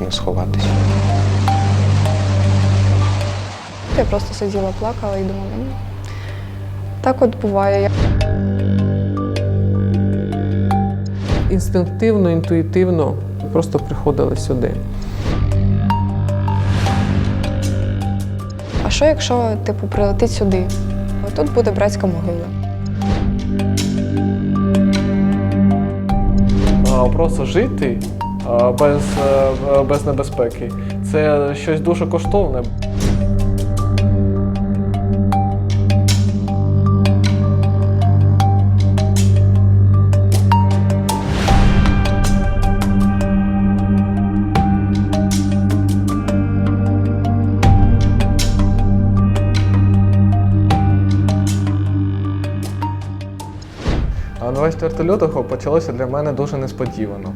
можна сховатися. Я просто сиділа, плакала і думала, ну так от буває. Інстинктивно, інтуїтивно просто приходили сюди. А що якщо типу прилетить сюди? Тут буде братська могила. А, Просто жити без, е, без небезпеки це щось дуже коштовне. 24 лютого почалося для мене дуже несподівано.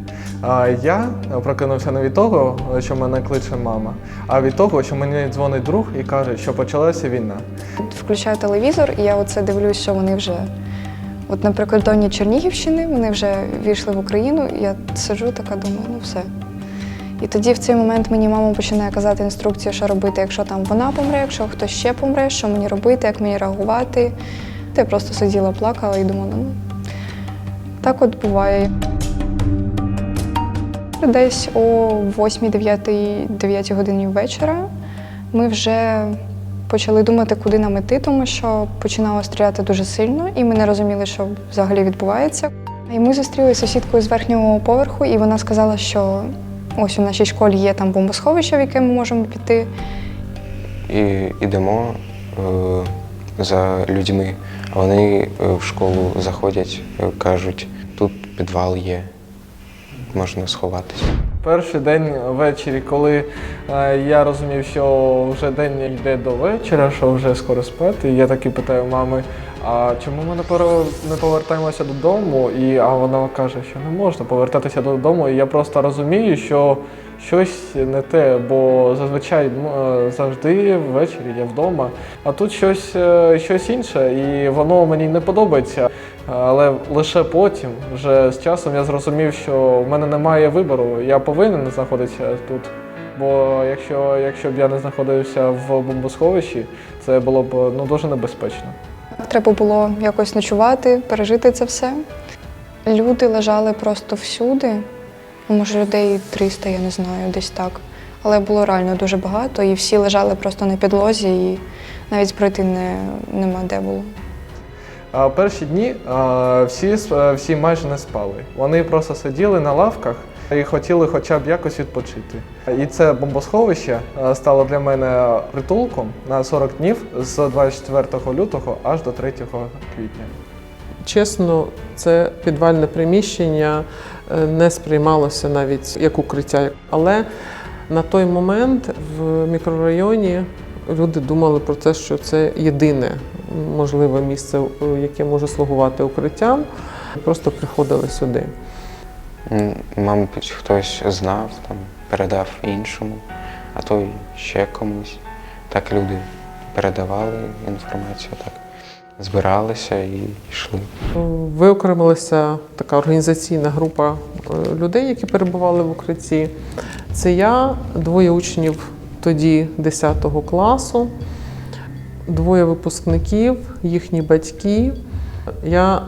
Я прокинувся не від того, що мене кличе мама, а від того, що мені дзвонить друг і каже, що почалася війна. Включаю телевізор, і я оце дивлюсь, що вони вже, от на прикордонні Чернігівщини, вони вже війшли в Україну. і Я сиджу така, думаю, ну все. І тоді в цей момент мені мама починає казати інструкцію, що робити, якщо там вона помре, якщо хтось ще помре, що мені робити, як мені реагувати. Я просто сиділа, плакала і думала, ну так от буває. Десь о 8-9 годині вечора ми вже почали думати, куди нам іти, тому що починало стріляти дуже сильно, і ми не розуміли, що взагалі відбувається. І ми зустрілися сусідкою з верхнього поверху, і вона сказала, що ось у нашій школі є там бомбосховище, в яке ми можемо піти. І йдемо е, за людьми. Вони е, в школу заходять, е, кажуть, тут підвал є, можна сховатися. Перший день ввечері, коли е, я розумів, що вже день йде до вечора, що вже скоро спати, я таки питаю мами, а чому ми не повертаємося додому? І а вона каже, що не можна повертатися додому. І я просто розумію, що щось не те, бо зазвичай е, завжди ввечері я вдома, а тут щось, е, щось інше, і воно мені не подобається. Але лише потім, вже з часом, я зрозумів, що в мене немає вибору. Я повинен знаходитися тут. Бо якщо, якщо б я не знаходився в бомбосховищі, це було б ну, дуже небезпечно. Треба було якось ночувати, пережити це все. Люди лежали просто всюди. Ну, Може, людей 300, я не знаю, десь так. Але було реально дуже багато, і всі лежали просто на підлозі, і навіть пройти не, нема де було. Перші дні всі, всі майже не спали. Вони просто сиділи на лавках і хотіли хоча б якось відпочити. І це бомбосховище стало для мене притулком на 40 днів з 24 лютого аж до 3 квітня. Чесно, це підвальне приміщення е, не сприймалося навіть як укриття. Але на той момент в мікрорайоні люди думали про те, що це єдине можливе місце, е, яке може слугувати укриттям. Просто приходили сюди. Мабуть, хтось знав, там, передав іншому, а то ще комусь. Так люди передавали інформацію, так збиралися і йшли. Виокремилася така організаційна група е, людей, які перебували в укритті. Це я, двоє учнів тоді 10 класу, двоє випускників, їхні батьки. Я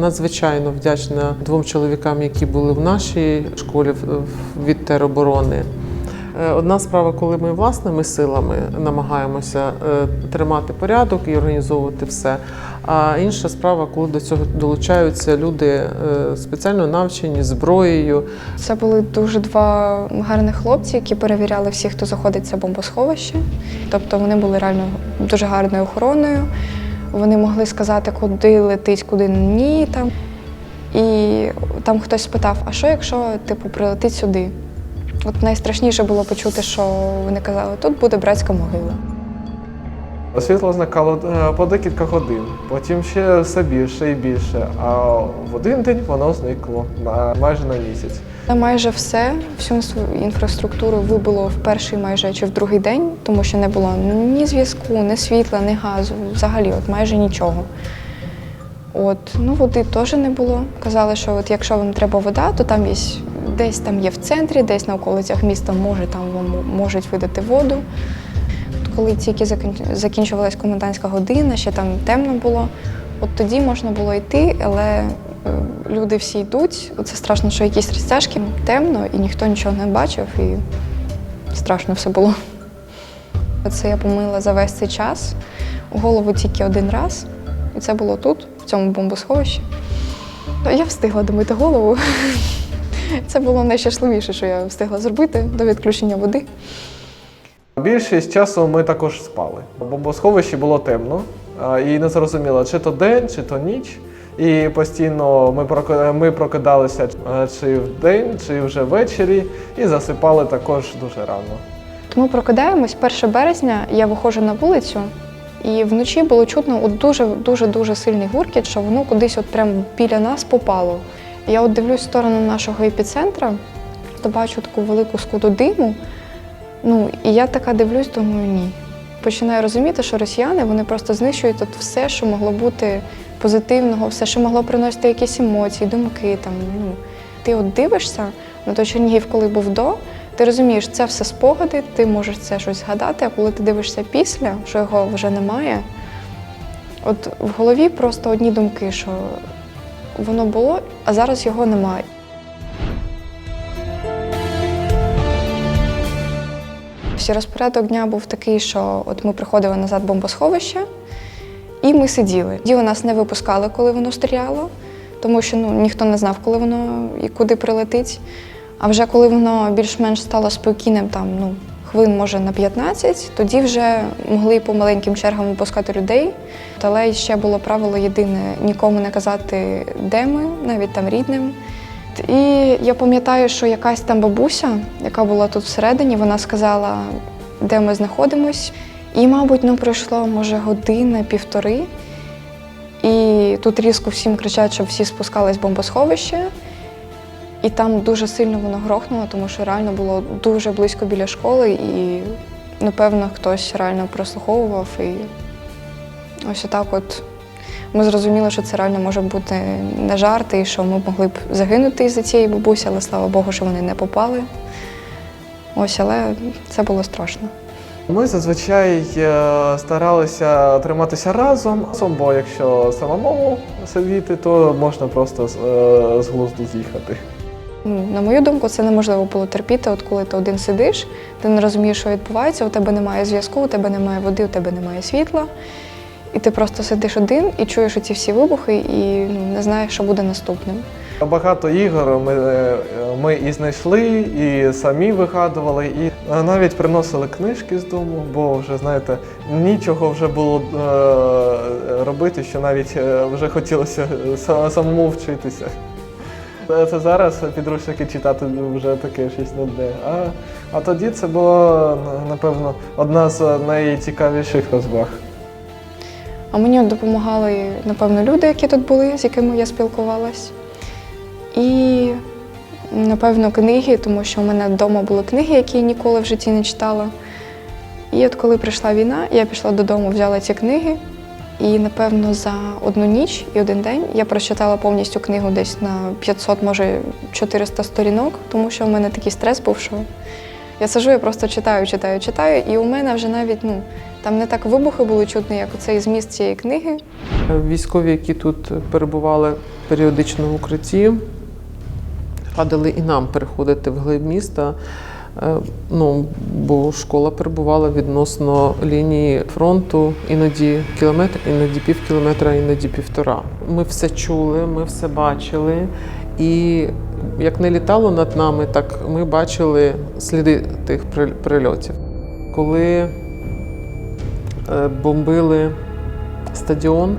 надзвичайно вдячна двом чоловікам, які були в нашій школі від тероборони. Е, Одна справа, коли ми власними силами намагаємося е, тримати порядок і організовувати все. А інша справа, коли до цього долучаються люди е, спеціально навчені зброєю. Це були дуже два гарних хлопці, які перевіряли всіх, хто заходить це бомбосховище. Тобто вони були реально дуже гарною охороною. Вони могли сказати, куди летить, куди ні. Там. І там хтось спитав: а що якщо типу прилетить сюди? От найстрашніше було почути, що вони казали, тут буде братська могила. Світло зникало е, по декілька годин, потім ще все більше і більше. А в один день воно зникло на майже на місяць. Майже все, всю інфраструктуру вибило в перший майже чи в другий день, тому що не було ні зв'язку, ні світла, ні газу, взагалі от майже нічого. От, ну води теж не було. Казали, що от якщо вам треба вода, то там є десь там є в центрі, десь на околицях міста може там вам можуть видати воду. Коли тільки закін- закінчувалась комендантська година, ще там темно було, от тоді можна було йти, але е, люди всі йдуть. Це страшно, що якісь розтяжки, темно, і ніхто нічого не бачив, і страшно все було. Це я помила за весь цей час. Голову тільки один раз. І це було тут, в цьому бомбосховищі. Я встигла домити голову. Це було найщасливіше, що я встигла зробити до відключення води. Більшість часу ми також спали. В бомбосховищі було темно і не зрозуміло, чи то день, чи то ніч. І постійно ми ми прокидалися е, чи в день, чи вже ввечері, і засипали також дуже рано. Тому прокидаємось 1 березня, я виходжу на вулицю, і вночі було чутно дуже дуже дуже сильний гуркіт, що воно кудись от прямо біля нас попало. Я от дивлюсь в сторону нашого епіцентра, то бачу таку велику скуду диму. Ну і я така дивлюсь, думаю, ні. Починаю розуміти, що росіяни вони просто знищують от все, що могло бути позитивного, все, що могло приносити якісь емоції, думки. Там, ну. Ти от дивишся на той Чернігів, коли був до, ти розумієш, це все спогади, ти можеш це щось згадати, а коли ти дивишся після, що його вже немає, от в голові просто одні думки, що воно було, а зараз його немає. Розпорядок дня був такий, що от ми приходили назад в бомбосховище, і ми сиділи. Діло нас не випускали, коли воно стріляло, тому що ну, ніхто не знав, коли воно і куди прилетить. А вже коли воно більш-менш стало спокійним, там ну, хвилин може на 15, тоді вже могли по маленьким чергам випускати людей. Але ще було правило єдине нікому не казати, де ми, навіть там рідним. І я пам'ятаю, що якась там бабуся, яка була тут всередині, вона сказала, де ми знаходимось. І, мабуть, ну пройшло може година, півтори. І тут різко всім кричать, щоб всі спускались в бомбосховище. І там дуже сильно воно грохнуло, тому що реально було дуже близько біля школи, і напевно хтось реально прослуховував. І ось отак от ми зрозуміли, що це реально може бути не жарт, і що ми могли б загинути із-за цієї бабусі, але слава Богу, що вони не попали. Ось, але це було страшно. Ми зазвичай е, старалися триматися разом, бо якщо самому сидіти, то можна просто е, з глузду з'їхати. Ну, на мою думку, це неможливо було терпіти, от коли ти один сидиш, ти не розумієш, що відбувається, у тебе немає зв'язку, у тебе немає води, у тебе немає світла. І ти просто сидиш один і чуєш ці всі вибухи, і ну, не знаєш, що буде наступним. Багато ігор ми, е, ми і знайшли, і самі вигадували, і е, навіть приносили книжки з дому, бо вже знаєте, нічого вже було е, робити, що навіть вже хотілося са- самому вчитися. Це це зараз підручники читати вже таке щось нудне. А, а тоді це була, напевно, одна з найцікавіших розваг. А мені допомагали, напевно, люди, які тут були, з якими я спілкувалась. І, напевно, книги, тому що у мене вдома були книги, які я ніколи в житті не читала. І от коли прийшла війна, я пішла додому, взяла ці книги. І, напевно, за одну ніч і один день я прочитала повністю книгу десь на 500, може 400 сторінок, тому що у мене такий стрес був, що я сижу, я просто читаю, читаю, читаю, і у мене вже навіть ну, там не так вибухи були чутні, як оцей зміст цієї книги. Військові, які тут перебували періодично в укритті, радили і нам переходити в глиб міста. Е, Ну, бо школа перебувала відносно лінії фронту, іноді кілометр, іноді пів кілометра, іноді півтора. Ми все чули, ми все бачили. І як не літало над нами, так ми бачили сліди тих при- прильотів. Коли е, бомбили стадіон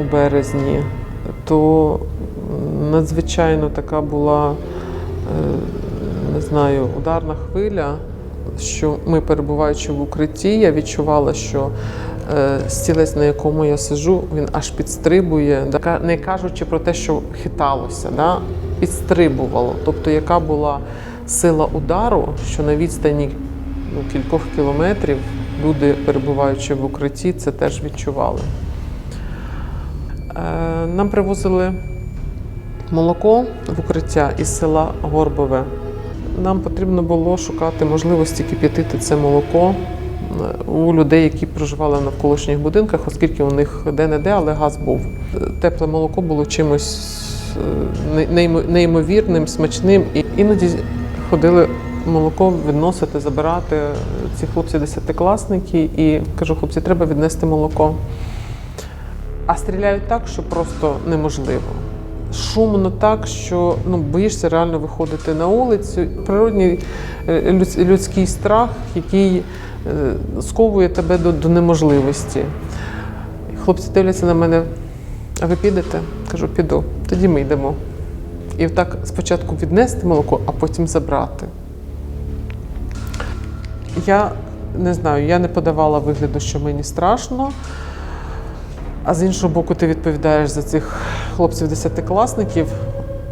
у березні, то надзвичайно така була, не знаю, ударна хвиля, що ми, перебуваючи в укритті, я відчувала, що е, стілець, на якому я сижу, він аж підстрибує, не кажучи про те, що хиталося, да, підстрибувало. Тобто, яка була сила удару, що на відстані ну, кількох кілометрів люди, перебуваючи в укритті, це теж відчували. Е, Нам привозили молоко в укриття із села Горбове. Нам потрібно було шукати можливості кип'ятити це молоко е, у людей, які проживали в навколишніх будинках, оскільки у них де-не-де, але газ був. Тепле молоко було чимось е, не- неймо- неймовірним, смачним. І іноді ходили молоко відносити, забирати ці хлопці десятикласники, і кажу, хлопці, треба віднести молоко. А стріляють так, що просто неможливо. Шумно так, що ну, боїшся реально виходити на вулицю. Природній е, людський страх, який е, сковує тебе до, до неможливості. Хлопці дивляться на мене, а ви підете? Кажу, піду. Тоді ми йдемо. І так спочатку віднести молоко, а потім забрати. Я не знаю, я не подавала вигляду, що мені страшно. А з іншого боку, ти відповідаєш за цих хлопців десятикласників,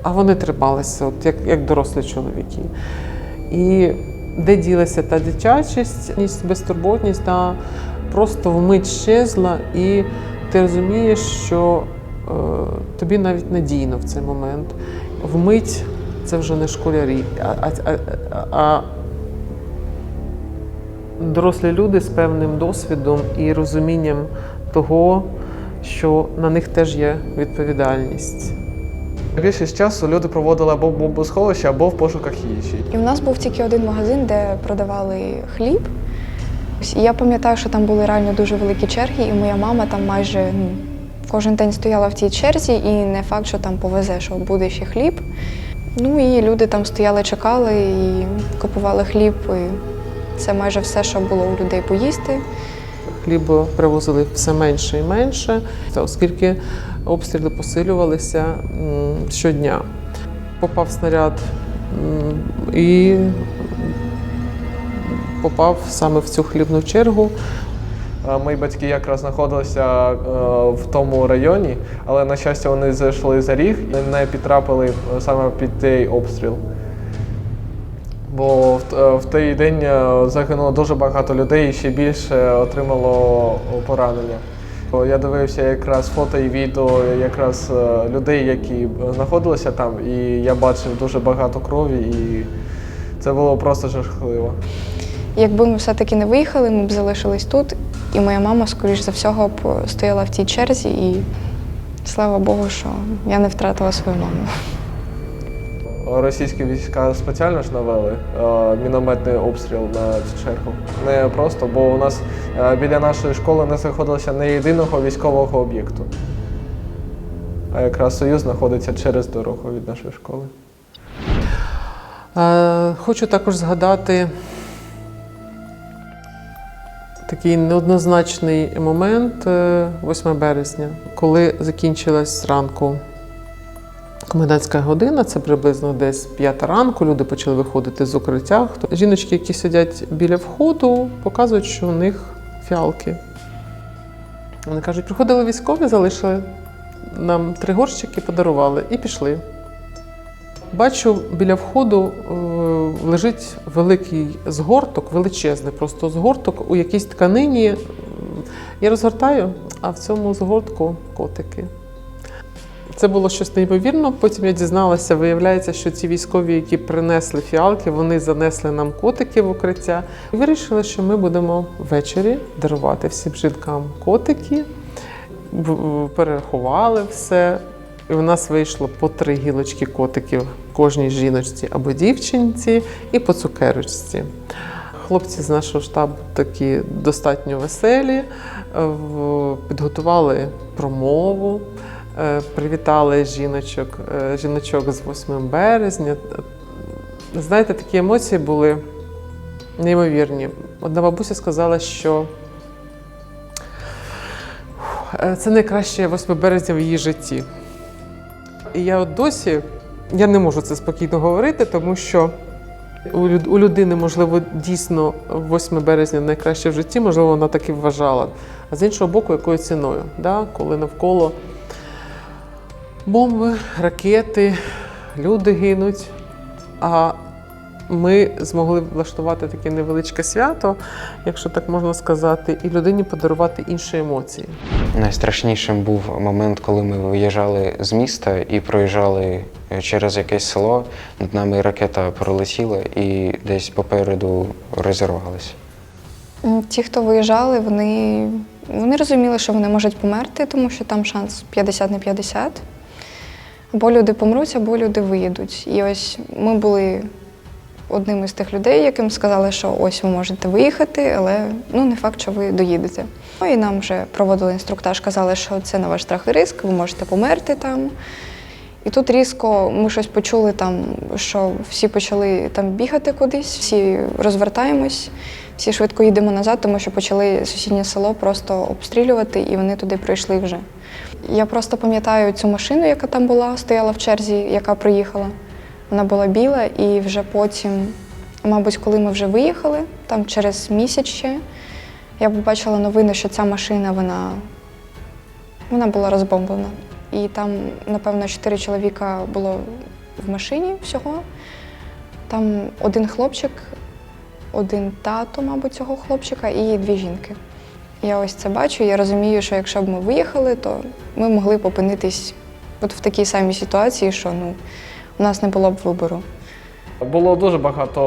а вони трималися, от як, як дорослі чоловіки. І де ділася та дитячість, безтурботність, та просто вмить щезла, і ти розумієш, що е, тобі навіть надійно в цей момент. Вмить це вже не школярі, а, а, а, дорослі люди з певним досвідом і розумінням того, що на них теж є відповідальність. Більшість часу люди проводили або в бомбосховищі, або в пошуках їжі. І в нас був тільки один магазин, де продавали хліб. І я пам'ятаю, що там були реально дуже великі черги, і моя мама там майже ну, кожен день стояла в тій черзі, і не факт, що там повезе, що буде ще хліб. Ну і люди там стояли, чекали і купували хліб. І це майже все, що було у людей поїсти. Хлібу привозили все менше і менше, оскільки обстріли посилювалися щодня. Попав снаряд і попав саме в цю хлібну чергу. Мої батьки якраз знаходилися е, в тому районі, але на щастя вони зайшли за ріг і не підтрапили е, саме під той обстріл. Бо в, е, в той день е, загинуло дуже багато людей і ще більше отримало поранення. Я дивився якраз фото і відео якраз е, людей, які знаходилися там, і я бачив дуже багато крові, і це було просто жахливо. Якби ми все-таки не виїхали, ми б залишились тут, і моя мама, скоріш за всього, стояла в тій черзі, і слава Богу, що я не втратила свою маму. Російські війська спеціально ж навели е, мінометний обстріл на цю чергу. Не просто, бо у нас е, біля нашої школи не знаходилося не єдиного військового об'єкту. А якраз Союз знаходиться через дорогу від нашої школи. Е, Хочу також згадати такий неоднозначний момент е, 8 березня, коли закінчилась зранку комендантська година, це приблизно десь 5 ранку. Люди почали виходити з укриття. Жіночки, які сидять біля входу, показують, що у них фіалки. Вони кажуть, приходили військові, залишили нам три горщики, подарували і пішли. Бачу, біля входу е, лежить великий згорток, величезний просто згорток у якійсь тканині. Я розгортаю, а в цьому згортку котики. Це було щось неймовірно. Потім я дізналася, виявляється, що ці військові, які принесли фіалки, вони занесли нам котики в укриття. І вирішили, що ми будемо ввечері дарувати всім жінкам котики. В- в- Перерахували все. І у нас вийшло по три гілочки котиків кожній жіночці або дівчинці, і по цукерочці. Хлопці з нашого штабу такі достатньо веселі, е, підготували промову, привітали жіночок, е, жіночок з 8 березня. Знаєте, такі емоції були неймовірні. Одна бабуся сказала, що е, це найкраще 8 березня в її житті. І я от досі я не можу це спокійно говорити, тому що у людини, можливо, дійсно 8 березня найкраще в житті, можливо, вона так і вважала. А з іншого боку, якою ціною, да? коли навколо бомби, ракети, люди гинуть. А ми змогли влаштувати таке невеличке свято, якщо так можна сказати, і людині подарувати інші емоції. Найстрашнішим був момент, коли ми виїжджали з міста і проїжджали е, через якесь село. Над нами ракета пролетіла і десь попереду розірвалася. Ті, хто виїжджали, вони, вони розуміли, що вони можуть померти, тому що там шанс 50 на 50. Або люди помруть, або люди виїдуть. І ось ми були одним із тих людей, яким сказали, що ось ви можете виїхати, але ну не факт, що ви доїдете. Ну і нам вже проводили інструктаж, казали, що це на ваш страх і риск, ви можете померти там. І тут різко ми щось почули там, що всі почали там бігати кудись, всі розвертаємось, всі швидко їдемо назад, тому що почали сусіднє село просто обстрілювати, і вони туди прийшли вже. Я просто пам'ятаю цю машину, яка там була, стояла в черзі, яка приїхала. Вона була біла, і вже потім, мабуть, коли ми вже виїхали, там через місяць ще, я побачила новини, що ця машина вона, вона була розбомблена. І там, напевно, чотири чоловіка було в машині всього. Там один хлопчик, один тато, мабуть, цього хлопчика, і дві жінки. Я ось це бачу, я розумію, що якщо б ми виїхали, то ми могли б опинитись от в такій самій ситуації, що ну, у нас не було б вибору. Було дуже багато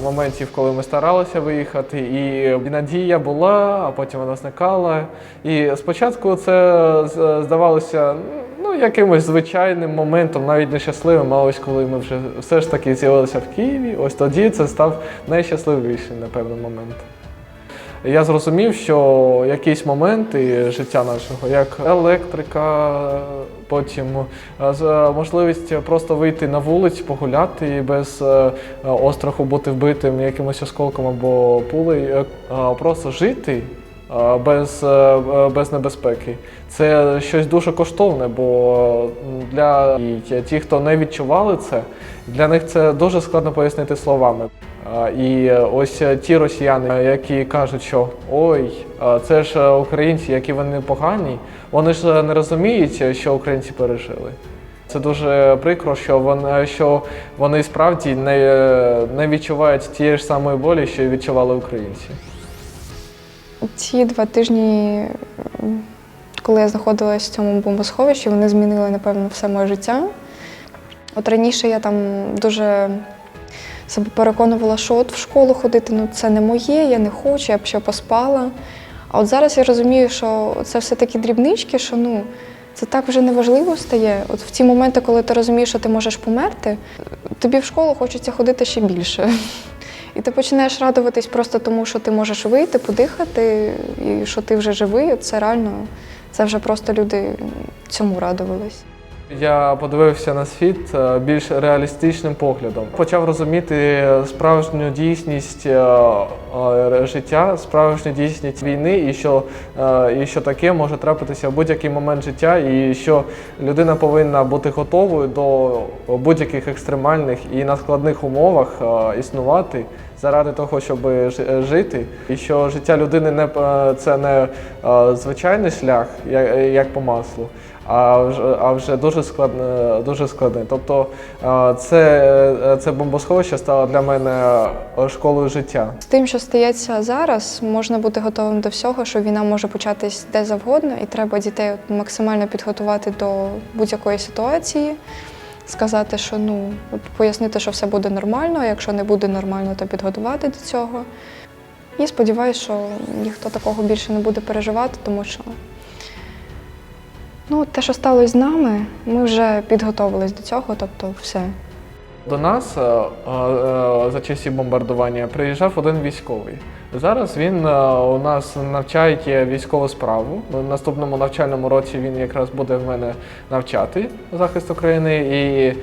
е, моментів, коли ми старалися виїхати, і надія була, а потім вона зникала. І спочатку це здавалося ну, якимось звичайним моментом, навіть нещасливим. А ось коли ми вже все ж таки з'явилися в Києві, ось тоді це став найщасливіший, напевно, момент. Я зрозумів, що якісь моменти життя нашого, як електрика, потім е, з- можливість просто вийти на вулицю, погуляти і без е, е, остраху бути вбитим якимось осколком або пулею, е, е, просто жити. е, Без, е, е, без небезпеки. Це щось дуже коштовне, бо для ті, хто не відчували це, для них це дуже складно пояснити словами. І е, ось е, ті росіяни, е, які кажуть, що ой, це ж українці, які вони погані, вони ж не розуміють, що українці пережили. Це дуже прикро, що вони, що вони справді не, не відчувають тієї ж самої болі, що й відчували українці. Ці два тижні, коли я знаходилась в цьому бомбосховищі, вони змінили, напевно, все моє життя. От раніше я там дуже себе переконувала, що от в школу ходити ну це не моє, я не хочу, я б ще поспала. А от зараз я розумію, що це все такі дрібнички, що ну це так вже неважливо стає. От в ті моменти, коли ти розумієш, що ти можеш померти, тобі в школу хочеться ходити ще більше. І ти починаєш радуватись просто тому, що ти можеш вийти, подихати, і що ти вже живий. Це реально, це вже просто люди цьому радувались. Я подивився на світ е, більш реалістичним поглядом. Почав розуміти справжню дійсність е, е, життя, справжню дійсність війни, і що, і що таке може трапитися в будь-який момент життя, і що людина повинна бути готовою до будь-яких екстремальних і на складних умовах існувати. Заради того, щоб жи- жити, і що життя людини не е, це не е, звичайний шлях, як, як по маслу, а вже, а вже дуже складне, дуже складне. Тобто е, це, е, це бомбосховище стало для мене е, школою життя. З тим, що стається зараз, можна бути готовим до всього, що війна може початись де завгодно, і треба дітей максимально підготувати до будь-якої ситуації, сказати, що ну от пояснити, що все буде нормально, а якщо не буде нормально, то підготувати до цього. І сподіваюся, що ніхто такого більше не буде переживати, тому що ну, те, що сталося з нами, ми вже підготовились до цього, тобто все. До нас е, е, за часів бомбардування приїжджав один військовий. Зараз він е, у нас навчає військову справу. У наступному навчальному році він якраз буде в мене навчати захист України.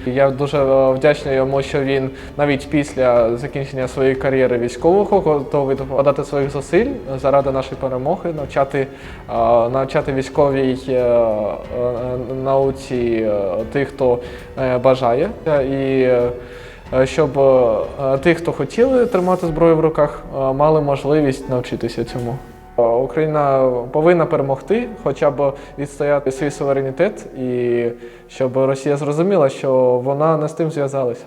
І я дуже е, вдячний йому, що він навіть після закінчення своєї кар'єри військового готовий докладати своїх зусиль заради нашої перемоги, навчати, е, навчати військовій е, е, науці е, тих, хто е, бажає. І е, щоб е, ті, хто хотіли тримати зброю в руках, е, мали можливість навчитися цьому. Е, Україна повинна перемогти, хоча б відстояти свій суверенітет, і щоб Росія зрозуміла, що вона не з тим зв'язалася.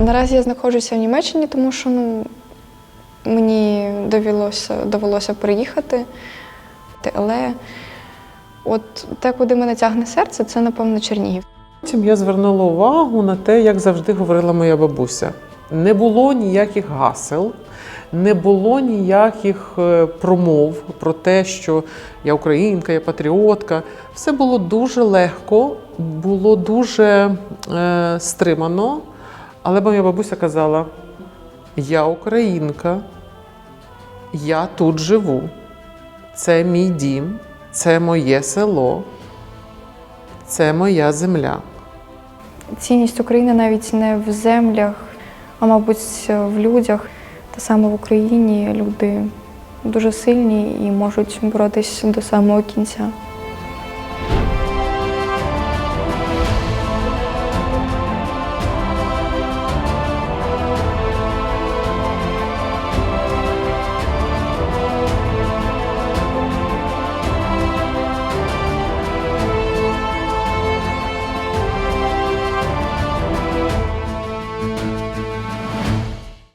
Наразі я знаходжуся в Німеччині, тому що ну, мені довелося, довелося приїхати. Але от те, куди мене тягне серце, це, напевно, Чернігів. Потім я звернула увагу на те, як завжди говорила моя бабуся. Не було ніяких гасел, не було ніяких е, промов про те, що я українка, я патріотка. Все було дуже легко, було дуже е, стримано. Але моя бабуся казала: я українка, я тут живу, це мій дім, це моє село, це моя земля. Цінність України навіть не в землях, а мабуть, в людях. Та саме в Україні люди дуже сильні і можуть боротись до самого кінця.